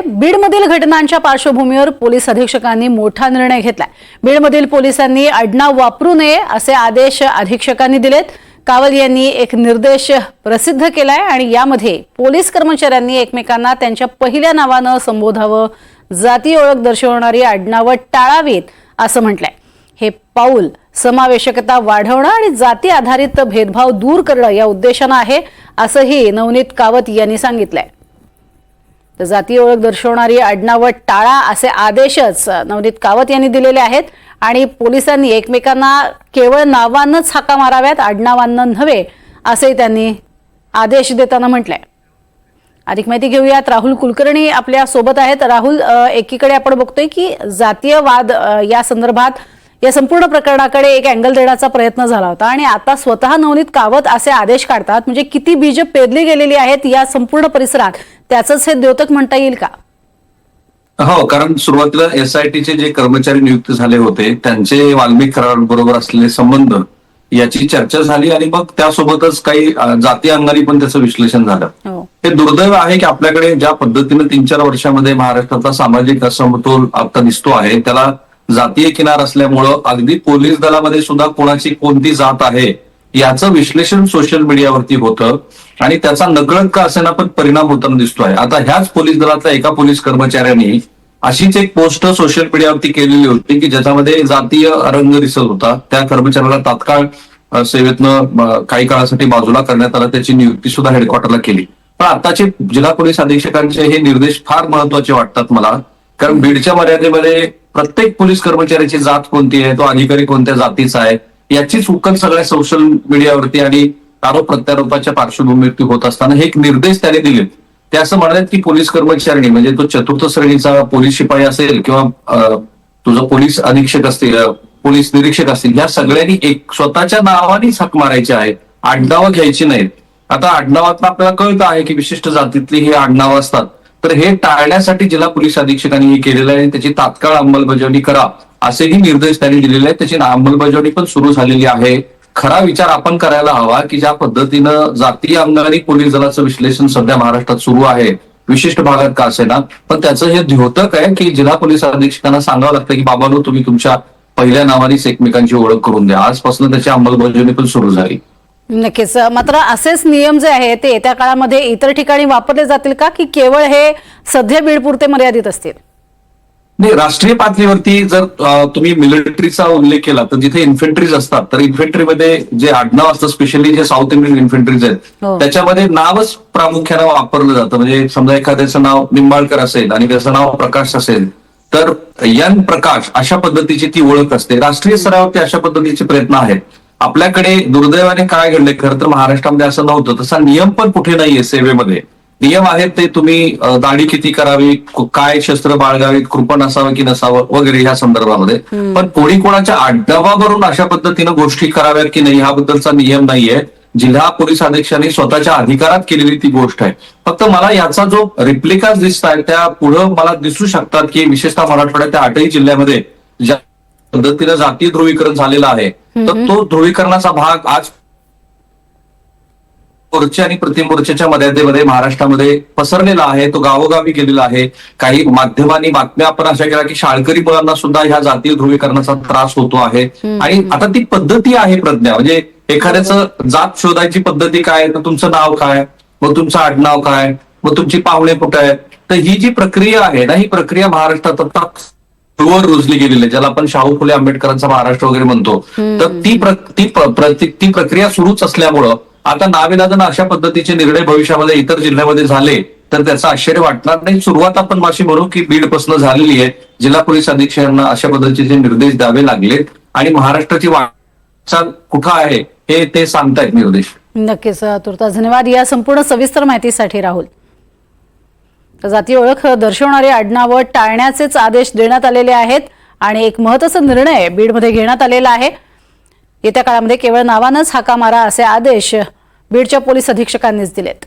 बीडमधील घटनांच्या पार्श्वभूमीवर पोलीस अधीक्षकांनी मोठा निर्णय घेतलाय. बीडमधील पोलिसांनी आडनाव वापरू नये असे आदेश अधीक्षकांनी दिलेत. कावल यांनी एक निर्देश प्रसिद्ध केलाय आणि यामध्ये पोलीस कर्मचाऱ्यांनी एकमेकांना त्यांच्या पहिल्या नावानं संबोधावं जाती ओळख दर्शवणारी आडनावं टाळावीत असं म्हटलंय. हे पाऊल समावेशकता वाढवणं आणि जाती आधारित भेदभाव दूर करणं या उद्देशानं आहे असंही नवनीत कावत यांनी सांगितलंय. तर जातीय ओळख दर्शवणारी आडनावं टाळा असे आदेशच नवनीत कावत यांनी दिलेले आहेत. आणि पोलिसांनी एकमेकांना केवळ नावानंच हाका माराव्यात आडनावांना नव्हे असे त्यांनी आदेश देताना म्हटलंय. अधिक माहिती घेऊयात. राहुल कुलकर्णी आपल्यासोबत आहेत. राहुल एकीकडे आपण बघतोय की जातीयवाद या संदर्भात या संपूर्ण प्रकरणाकडे एक अँगल देण्याचा प्रयत्न झाला होता. आणि आता स्वतः नवनीत कावत असे आदेश काढतात म्हणजे किती बीज पेरली गेलेली आहेत या संपूर्ण परिसरात त्याचंच हे द्योतक म्हणता येईल का? हो कारण सुरुवातीला एसआयटीचे जे कर्मचारी नियुक्त झाले होते त्यांचे वाल्मिक कराराबरोबर असलेले संबंध याची चर्चा झाली आणि मग त्यासोबतच काही जाती अंगाने पण त्याचं विश्लेषण झालं. हो. हे दुर्दैव आहे की आपल्याकडे ज्या पद्धतीने तीन चार वर्षामध्ये महाराष्ट्राचा सामाजिक असमतोल आता दिसतो आहे त्याला जातीय किनार असल्यामुळं अगदी पोलीस दलामध्ये सुद्धा कोणाची कोणती जात आहे याचं विश्लेषण सोशल मीडियावरती होतं. आणि त्याचा नकळत का असेना पण परिणाम होताना दिसतोय. आता ह्याच पोलीस दलातल्या एका पोलीस कर्मचाऱ्यांनी अशीच एक पोस्ट सोशल मीडियावरती केलेली होती की ज्याच्यामध्ये जातीय रंग दिसत होता. त्या कर्मचाऱ्याला तात्काळ सेवेतनं काही काळासाठी बाजूला करण्यात आला. त्याची नियुक्ती सुद्धा हेडक्वार्टरला केली. पण आताचे जिल्हा पोलीस अधीक्षकांचे हे निर्देश फार महत्त्वाचे वाटतात मला. कारण बीडच्या मर्यादेमध्ये प्रत्येक पोलीस कर्मचाऱ्याची जात कोणती आहे तो अधिकारी कोणत्या जातीचा आहे याचीच उकल सगळ्या सोशल मीडियावरती आणि आरोप प्रत्यारोपाच्या पार्श्वभूमीवरती होत असताना हे एक निर्देश त्याने दिले ते असं म्हणतात की पोलीस कर्मचारी म्हणजे तो चतुर्थ श्रेणीचा पोलीस शिपाई असेल किंवा तुझं पोलीस अधीक्षक असतील पोलीस निरीक्षक असतील या सगळ्यांनी एक स्वतःच्या नावानेच हक मारायचे आहे आडनावं घ्यायची नाहीत. आता आडनावात आपल्याला कळतं आहे की विशिष्ट जातीतली ही आडनावं असतात. तर हे टाळण्यासाठी जिल्हा पोलीस अधीक्षकांनी हे केलेलं आहे. त्याची तात्काळ अंमलबजावणी करा असेही निर्देश त्यांनी दिलेले आहेत. त्याची अंमलबजावणी पण सुरू झालेली आहे. खरा विचार आपण करायला हवा की ज्या पद्धतीनं जातीय अंगाने पोलीस दलाचं विश्लेषण सध्या महाराष्ट्रात सुरू आहे. विशिष्ट भागात का असेना? पण त्याचं हे द्योतक आहे की जिल्हा पोलीस अधीक्षकांना सांगावं लागतं की बाबानो तुम्ही तुमच्या पहिल्या नावानेच एकमेकांची ओळख करून द्या. आजपासून त्याची अंमलबजावणी पण सुरू झाली. नक्कीच. मात्र असेच नियम जे आहेत ते येत्या काळामध्ये इतर ठिकाणी वापरले जातील का? की केवळ हे सध्या बीडपुरते मर्यादित असतील? नाही राष्ट्रीय पातळीवरती जर तुम्ही मिलिटरीचा उल्लेख केला तर जिथे इन्फेंट्रीज असतात तर इन्फेंट्रीमध्ये जे आडनाव असतं स्पेशली जे साऊथ इंडियन इन्फेंट्रीज आहेत हो. त्याच्यामध्ये नावच प्रामुख्यानं वापरलं जातं. म्हणजे समजा एखाद्याचं नाव निंबाळकर असेल आणि त्याचं नाव प्रकाश असेल तर यन प्रकाश अशा पद्धतीची ती ओळख असते. राष्ट्रीय स्तरावरती अशा पद्धतीचे प्रयत्न आहेत. आपल्याकडे दुर्दैवाने काय घडले खरं तर महाराष्ट्रामध्ये असं नव्हतं. तसा नियम पण कुठे नाहीये सेवेमध्ये. नियम आहेत ते तुम्ही दाढी किती करावी काय शस्त्र बाळगावीत कृपण असावं की नसावं वगैरे या संदर्भामध्ये. पण कोणी कोणाच्या आडनावावरून अशा पद्धतीनं गोष्टी कराव्यात की नाही ह्याबद्दलचा नियम नाहीये. जिल्हा पोलीस अधीक्षकांनी स्वतःच्या अधिकारात केलेली ती गोष्ट आहे. फक्त मला याचा जो रिप्लिकास दिसत आहे त्या पुढं मला दिसू शकतात की विशेषतः मराठवाड्यात त्या आठही जिल्ह्यामध्ये ज्या पद्धतीनं जातीय ध्रुवीकरण झालेलं आहे तर तो ध्रुवीकरणाचा भाग आज मोर्चे आणि प्रतिमोर्चाच्या मर्यादेमध्ये महाराष्ट्रामध्ये पसरलेला आहे तो गावोगावी गेलेला आहे. काही माध्यमांनी बातम्या आपण अशा केल्या की शाळकरी मुलांना सुद्धा ह्या जातीय ध्रुवीकरणाचा त्रास होतो आहे. आणि आता ती पद्धती आहे प्रज्ञा म्हणजे एखाद्याचं जात शोधायची पद्धती काय तर तुमचं नाव काय मग तुमचं आडनाव काय मग तुमची पाहुणे कुठे आहे तर ही जी प्रक्रिया आहे ना ही प्रक्रिया महाराष्ट्रात आता वर रुजली गेलेली ज्याला आपण शाहू फुले आंबेडकरांचा महाराष्ट्र वगैरे म्हणतो. तर ती ती ती प्रक्रिया सुरूच असल्यामुळं आता नाविलाजानं अशा पद्धतीचे निर्णय भविष्यामध्ये इतर जिल्ह्यामध्ये झाले तर त्याचं आश्चर्य वाटणार नाही. सुरुवात आपण माशी म्हणू की बीडपासून झालेली आहे. जिल्हा पोलीस अधीक्षकांना अशा पद्धतीचे निर्देश द्यावे लागलेत आणि महाराष्ट्राची वाटचाल कुठं आहे हे ते सांगतायत निर्देश. नक्कीच तुर्तास धन्यवाद. या संपूर्ण सविस्तर माहितीसाठी राहुल. जाती ओळख दर्शवणारी आडनावं टाळण्याचेच आदेश देण्यात आलेले आहेत आणि एक महत्त्वाचा निर्णय बीडमध्ये घेण्यात आलेला आहे. येत्या काळामध्ये केवळ नावानंच हाका मारा असे आदेश बीडच्या पोलीस अधीक्षकांनीच दिलेत.